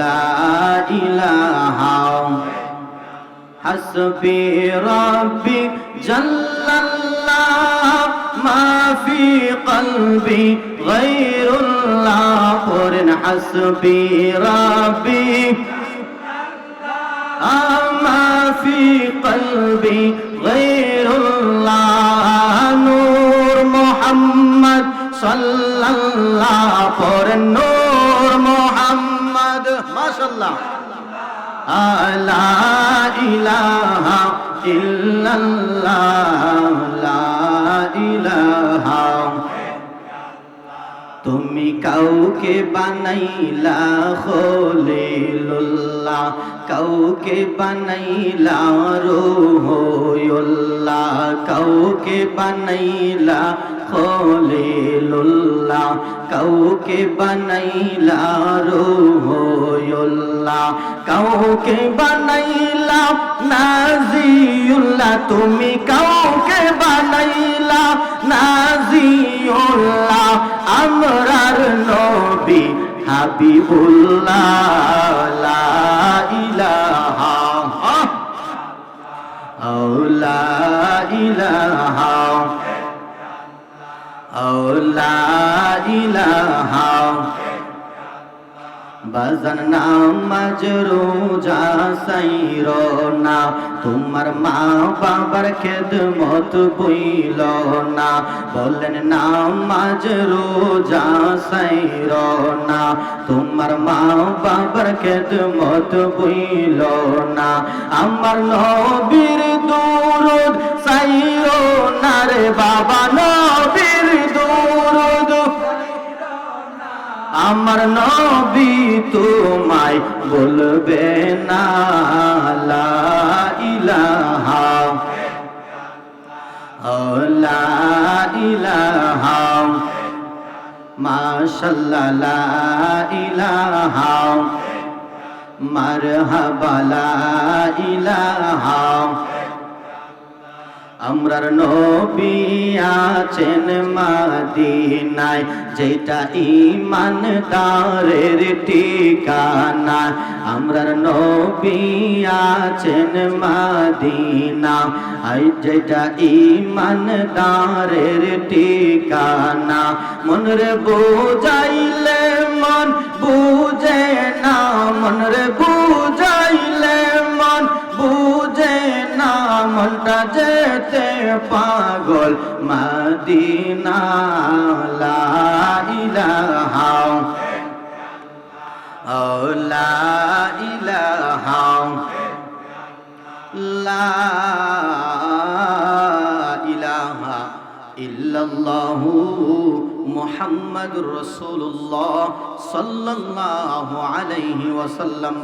لا إله حسبي ربي جل الله ما في قلبي غير الله قرن حسبي ربي. ما في قلبي غير الله نور محمد صلى الله قرن نور মাশাল্লাহ লা ইলাহা ইল্লাল্লাহ, লা ইলাহা। তুমি কাউকে বানাইলা খলিলুল্লাহ, কাউকে বানাইলা রোহয়ুল্লাহ, কাউকে বানাইলা খল কাউকে বানাইলা রুহুল্লাহ, কাউকে বানাইলা নাজিউল্লাহ, তুমি কাউকে বানাইলা নাজিউল্লাহ, আমরার নবী হাবিবুল্লাহ, লা ইলাহা আও ইলাহা বাজান নামাজ রোজা সাইর না। তোমার মা বাবার খেদমত বইল না। বলেন নামাজ রোজা সাইর না। তোমার মা বাবার খেদমত বইল না। আমার নবীর আমার নবী তোমায় বলবে না ইলাহা ইলাহা মাশাল্লাহ ইলাহা মারহাবা লা ইলাহা আমরার নবী আছেন মাদিনায়, যেটা ইমানদারের ঠিকানা আমরার নবী আছেন মাদিনা আই যেটা ইমানদারের ঠিকানা মনরে বুঝাইলে মন বুঝে না, মনরে বুঝাইলে মনটা যেতে পাগল, মদিনা, লা ইলাহা। ও লা ইলাহা। লা ইলাহা ইল্লাল্লাহু মুহাম্মাদুর রাসূলুল্লাহ সাল্লাল্লাহু আলাইহি ওয়াসাল্লাম।